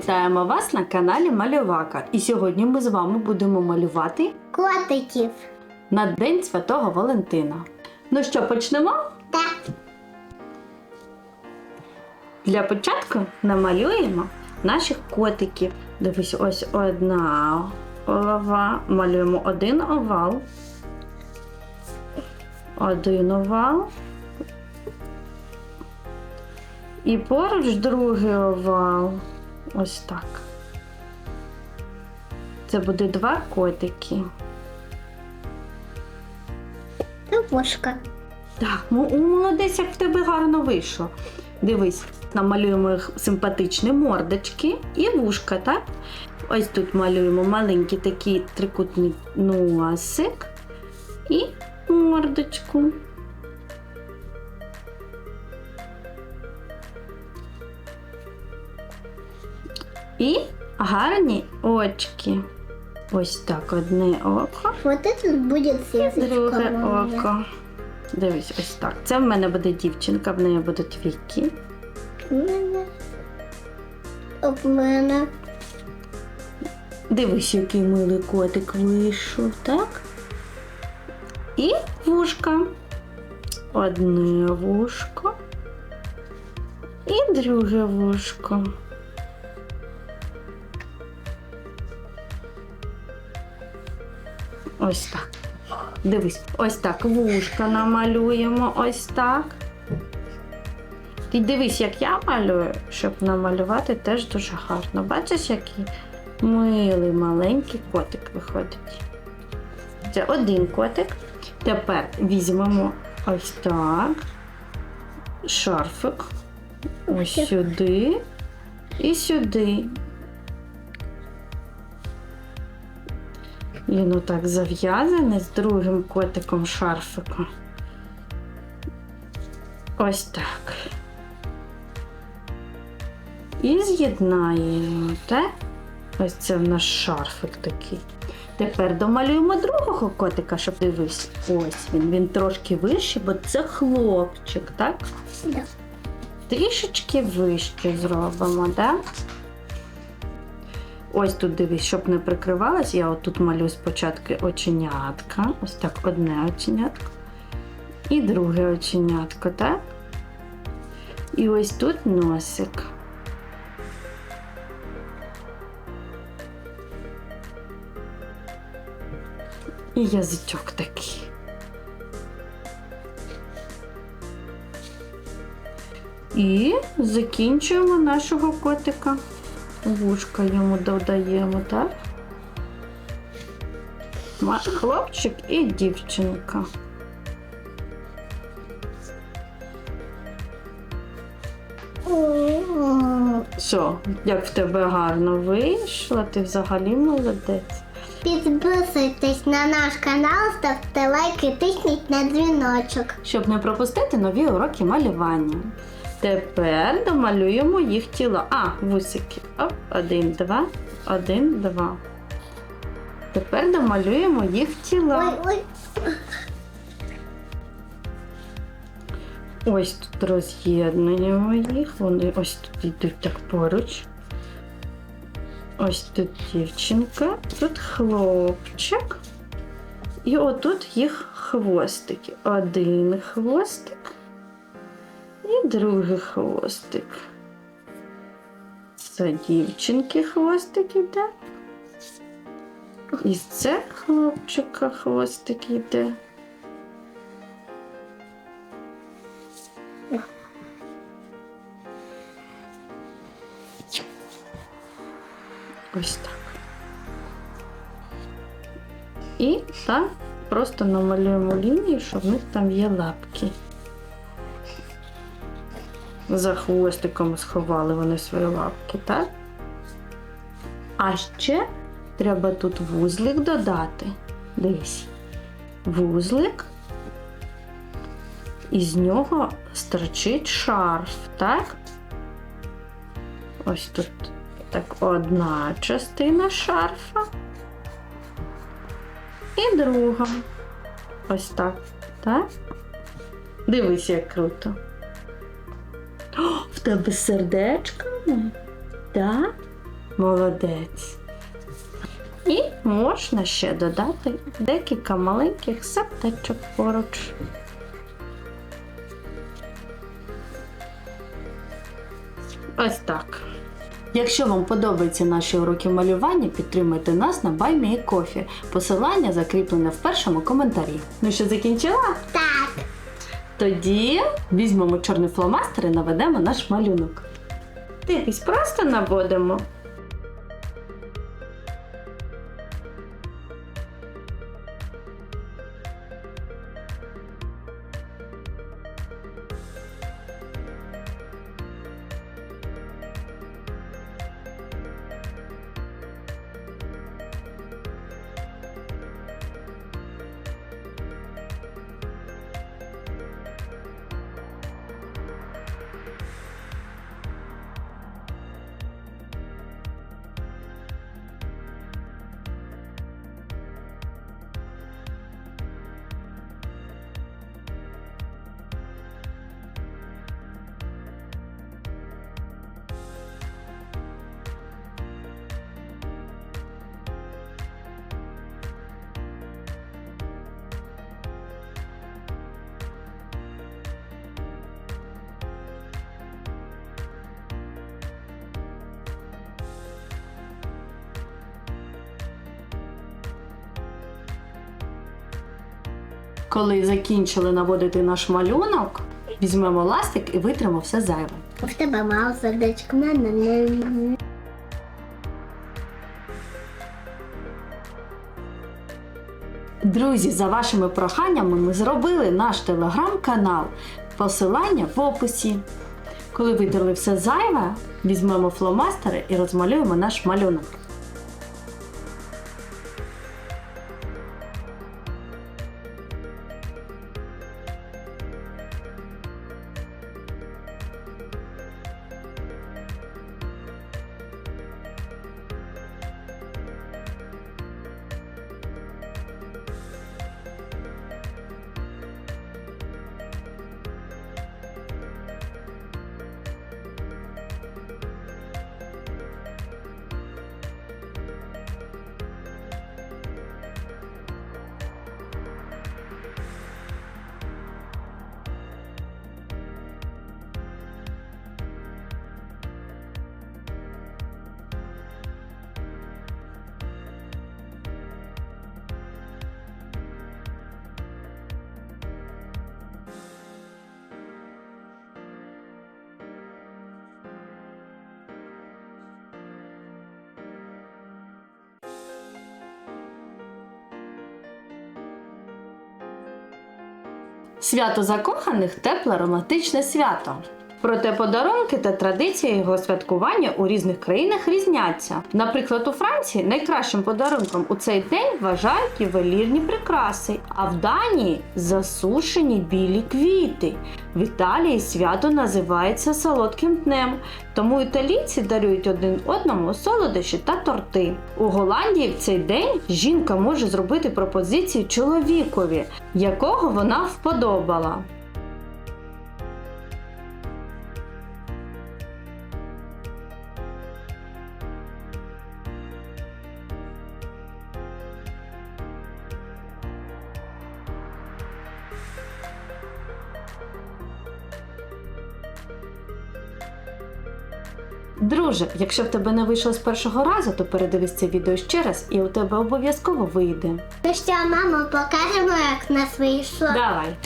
Вітаємо вас на каналі Малювака. І сьогодні ми з вами будемо малювати Котиків. на День Святого Валентина. Ну що, почнемо? Так. Для початку намалюємо наших котиків. Дивись, ось одна голова. Малюємо один овал. Один овал. І поруч другий овал. Ось так. Це буде два котики. Вушка. Так, ну молодець, як в тебе гарно вийшло. Дивись, намалюємо їх симпатичні мордочки і вушка, так? Ось тут малюємо маленький такий трикутний носик і мордочку. І гарні очки. Ось так, одне око. Вот это будет сесочка. Друге око. Дивись, ось так. Це в мене буде дівчинка, в неї будуть віки. У мене. Дивись, який милий котик вийшов, так? І вушка. Одне вушко. І друге вушко. Ось так. Дивись, ось так вушка намалюємо, ось так. Ти дивись, як я малюю, щоб намалювати теж дуже гарно. Бачиш, який милий маленький котик виходить. Це один котик. Тепер візьмемо ось так. Шарфик. Ось Ось. сюди і сюди. Він отак зав'язаний з другим котиком шарфиком. Ось так. І з'єднаємо, так? Ось це в нас шарфик такий. Тепер домалюємо другого котика, щоб дивився. Ось він. Він трошки вищий, бо це хлопчик, так? Да. Трішечки вище зробимо, так? Ось тут дивись, щоб не прикривалась, я отут малюю спочатку оченятка. Ось так, одне оченятко. І друге оченятко, так? І ось тут носик. І язичок такий. І закінчуємо нашого котика. Вушка йому додаємо, так? Хлопчик і дівчинка. Що, як в тебе гарно вийшло, ти взагалі молодець. Підписуйтесь на наш канал, ставте лайки, тисніть на дзвіночок. Щоб не пропустити нові уроки малювання. Тепер домалюємо їх тіло. А, вусики. Оп, один, два, один, два. Тепер домалюємо їх тіла. Ой, ой. Ось тут роз'єднуємо їх. Вони ось тут йдуть так поруч. Ось тут дівчинка, тут хлопчик. І отут їх хвостики. Один хвостик і другий хвостик. Це дівчинки хвостик іде. І це хлопчика хвостик іде. Ось так. І так просто намалюємо лінію, щоб в них там є лапки. За хвостиком сховали вони свої лапки, так? А ще треба тут вузлик додати. Дивись. Вузлик. І з нього стерчить шарф, так? Ось тут так одна частина шарфа і друга. Ось так. Так? Дивись, як круто. Тебе сердечками? Так? Молодець. І можна ще додати декілька маленьких сердечок поруч. Ось так. Якщо вам подобаються наші уроки малювання, підтримуйте нас на BuyMeACoffee. Посилання закріплене в першому коментарі. Ну що, закінчила? Тоді візьмемо чорний фломастер і наведемо наш малюнок. Дивись, просто наводимо. Коли закінчили наводити наш малюнок, візьмемо ластик і витримо все зайве. В тебе мало сердечко, в мене не. Друзі, за вашими проханнями ми зробили наш телеграм-канал. Посилання в описі. Коли витерли все зайве, візьмемо фломастери і розмалюємо наш малюнок. Свято закоханих тепле романтичне свято. Проте подарунки та традиції його святкування у різних країнах різняться. Наприклад, у Франції найкращим подарунком у цей день вважають ювелірні прикраси, а в Данії засушені білі квіти. В Італії свято називається солодким днем, тому італійці дарують один одному солодощі та торти. У Голландії в цей день жінка може зробити пропозицію чоловікові, якого вона вподобала. Друже, якщо в тебе не вийшло з першого разу, то передивись це відео ще раз і у тебе обов'язково вийде. Ну що, мамо, покажемо, як в нас вийшло. Давай.